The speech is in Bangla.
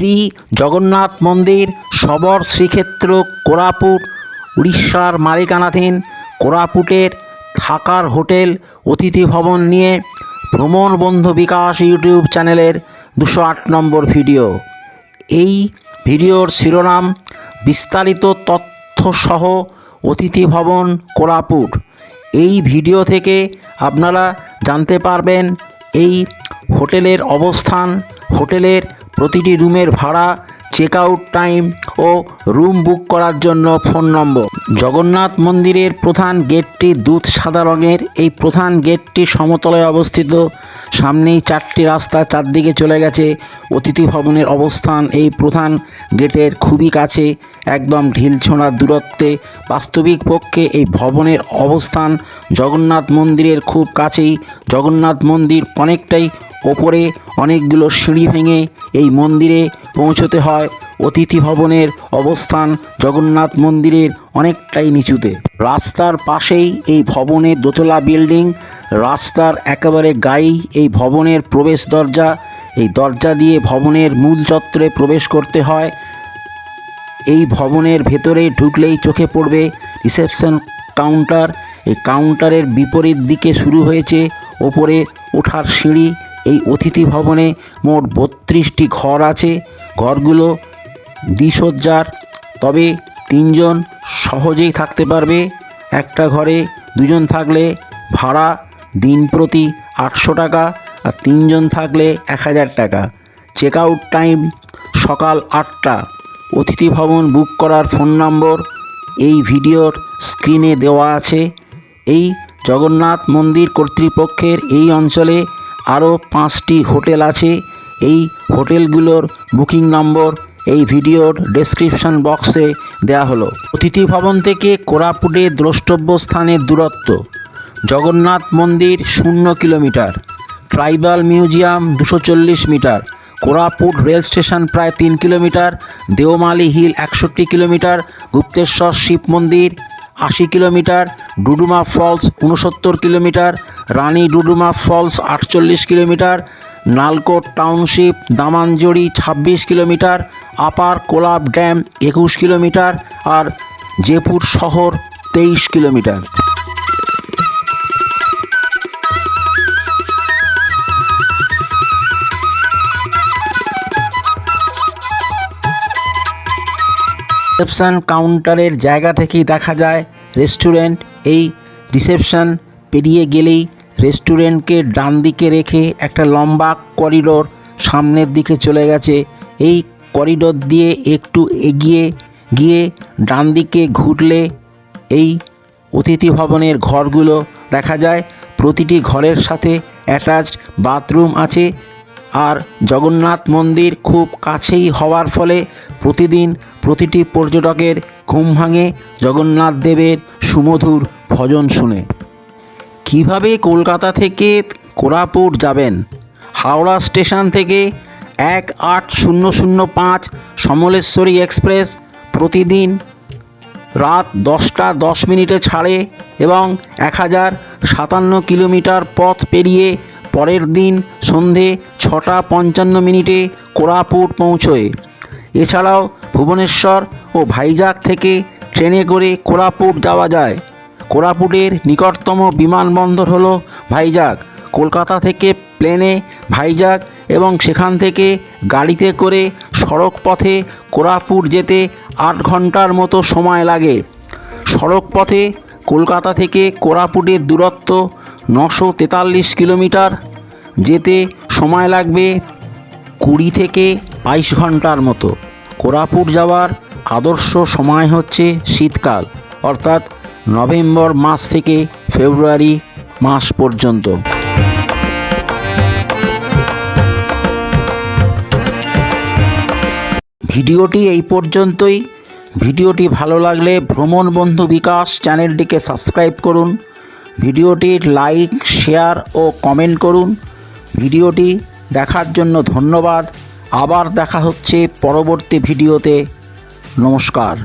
শ্রী জগন্নাথ মন্দির, সবর শ্রীক্ষেত্র, কোরাপুট, উড়িষ্যার মালিকানাধীন কোরাপুটের থাকার হোটেল, অতিথি ভবন নিয়ে ভ্রমণ বন্ধু বিকাশ ইউটিউব চ্যানেলের দুশো আট নম্বর ভিডিও। এই ভিডিওর শিরোনাম, বিস্তারিত তথ্যসহ অতিথি ভবন, কোরাপুট। এই ভিডিও থেকে আপনারা জানতে পারবেন এই হোটেলের অবস্থান, হোটেলের প্রতিটি রুমের ভাড়া চেক আউট টাইম ও রুম বুক করার জন্য ফোন নম্বর জগন্নাথ মন্দিরের প্রধান গেটটি দুধ সাদা রঙের। এই প্রধান গেটটি সমতলায় অবস্থিত। সামনেই চারটি রাস্তা চারদিকে চলে গেছে। অতিথি ভবনের অবস্থান এই প্রধান গেটের খুবই কাছে। একদম ঢিল ছোঁড়ার দূরত্বে। বাস্তবিক পক্ষে এই ভবনের অবস্থান জগন্নাথ মন্দিরের খুব কাছেই। জগন্নাথ মন্দির অনেকটাই ওপরে অনেকগুলো সিঁড়ি ভেঙে এই মন্দিরে পৌঁছতে হয়। অতিথি ভবনের অবস্থান জগন্নাথ মন্দিরের অনেকটাই নিচুতে। রাস্তার পাশেই এই ভবনের দোতলা বিল্ডিং। রাস্তার একেবারে গায়েই এই ভবনের প্রবেশ দরজা। এই দরজা দিয়ে ভবনের মূল চত্বরে প্রবেশ করতে হয়। এই ভবনের ভেতরে ঢুকলেই চোখে পড়বে রিসেপশন কাউন্টার। এই কাউন্টারের বিপরীত দিকে শুরু হয়েছে। ওপরে ওঠার সিঁড়ি এই অতিথি ভবনে মোট বত্রিশটি ঘর আছে। ঘরগুলো দ্বিসজ্জার, তবে তিনজন সহজেই থাকতে পারবে। একটা ঘরে দুজন থাকলে ভাড়া দিন প্রতি আটশো টাকা আর তিনজন থাকলে এক হাজার টাকা। চেক আউট টাইম সকাল আটটা। অতিথি ভবন বুক করার ফোন নম্বর এই ভিডিওর স্ক্রিনে দেওয়া আছে। এই জগন্নাথ মন্দির কর্তৃপক্ষের এই অঞ্চলে আরও পাঁচটি হোটেল আছে। এই হোটেলগুলোর বুকিং নম্বর এই ভিডিওর ডেসক্রিপশন বক্সে দেয়া হলো। অতিথি ভবন থেকে কোরাপুটে দ্রষ্টব্য স্থানের দূরত্ব। জগন্নাথ মন্দির শূন্য কিলোমিটার। ট্রাইবাল মিউজিয়াম দুশো মিটার। কোরাপুট রেল স্টেশন প্রায় তিন কিলোমিটার। দেওমালি হিল একষট্টি কিলোমিটার। গুপ্তেশ্বর শিব মন্দির আশি কিলোমিটার, ডুডুমা ফলস উনসত্তর কিলোমিটার, রানী ডুডুমা ফলস আটচল্লিশ কিলোমিটার, নালকোট টাউনশিপ, দামানজড়ি ছাব্বিশ কিলোমিটার, আপার কোলাব ড্যাম একুশ কিলোমিটার আর জয়পুর শহর তেইশ কিলোমিটার। রিসেপশন কাউন্টারের জায়গা থেকেই দেখা যায় রেস্টুরেন্ট। এই রিসেপশন পেরিয়ে গেলেই রেস্টুরেন্টকে ডান দিকে রেখে একটা লম্বা করিডোর সামনের দিকে চলে গেছে। এই করিডোর দিয়ে একটু এগিয়ে গিয়ে ডান দিকে ঘুরলে এই অতিথি ভবনের ঘরগুলো দেখা যায়। প্রতিটি ঘরের সাথে অ্যাটাচড বাথরুম আছে। আর জগন্নাথ মন্দির খুব কাছেই হওয়ার ফলে প্রতিদিন প্রতিটি পর্যটকের ঘুম ভাঙে জগন্নাথ দেবের সুমধুর ভজন শুনে। কীভাবে কলকাতা থেকে কোরাপুট যাবেন? হাওড়া স্টেশন থেকে এক আট শূন্য শূন্য পাঁচ সমলেশ্বরী এক্সপ্রেস প্রতিদিন রাত দশটা দশ মিনিটে ছাড়ে এবং এক হাজার সাতান্ন কিলোমিটার পথ পেরিয়ে পরের দিন সন্ধে ছটা পঞ্চান্ন মিনিটে কোরাপুট পৌঁছয়। এছাড়াও ভুবনেশ্বর ও ভাইজাগ থেকে ট্রেনে করে কোরাপুট যাওয়া যায়। কোরাপুটের নিকটতম বিমানবন্দর হল ভাইজাগ। কলকাতা থেকে প্লেনে ভাইজাগ এবং সেখান থেকে গাড়িতে করে সড়ক পথে কোরাপুট যেতে আট ঘণ্টার মতো সময় লাগে। সড়ক পথে কলকাতা থেকে কোরাপুটের দূরত্ব নশো তেতাল্লিশ কিলোমিটার। যেতে সময় লাগবে কুড়ি থেকে বাইশ ঘণ্টার মতো। কোরাপুট যাওয়ার আদর্শ সময় হচ্ছে শীতকাল, অর্থাৎ নভেম্বর মাস থেকে ফেব্রুয়ারি মাস পর্যন্ত। ভিডিওটি এই পর্যন্তই। ভিডিওটি ভালো লাগলে ভ্রমণ বন্ধু বিকাশ চ্যানেলটিকে সাবস্ক্রাইব করুন। ভিডিওটির লাইক, শেয়ার ও কমেন্ট করুন। ভিডিওটি দেখার জন্য ধন্যবাদ। আবার দেখা হচ্ছে পরবর্তী ভিডিওতে। নমস্কার।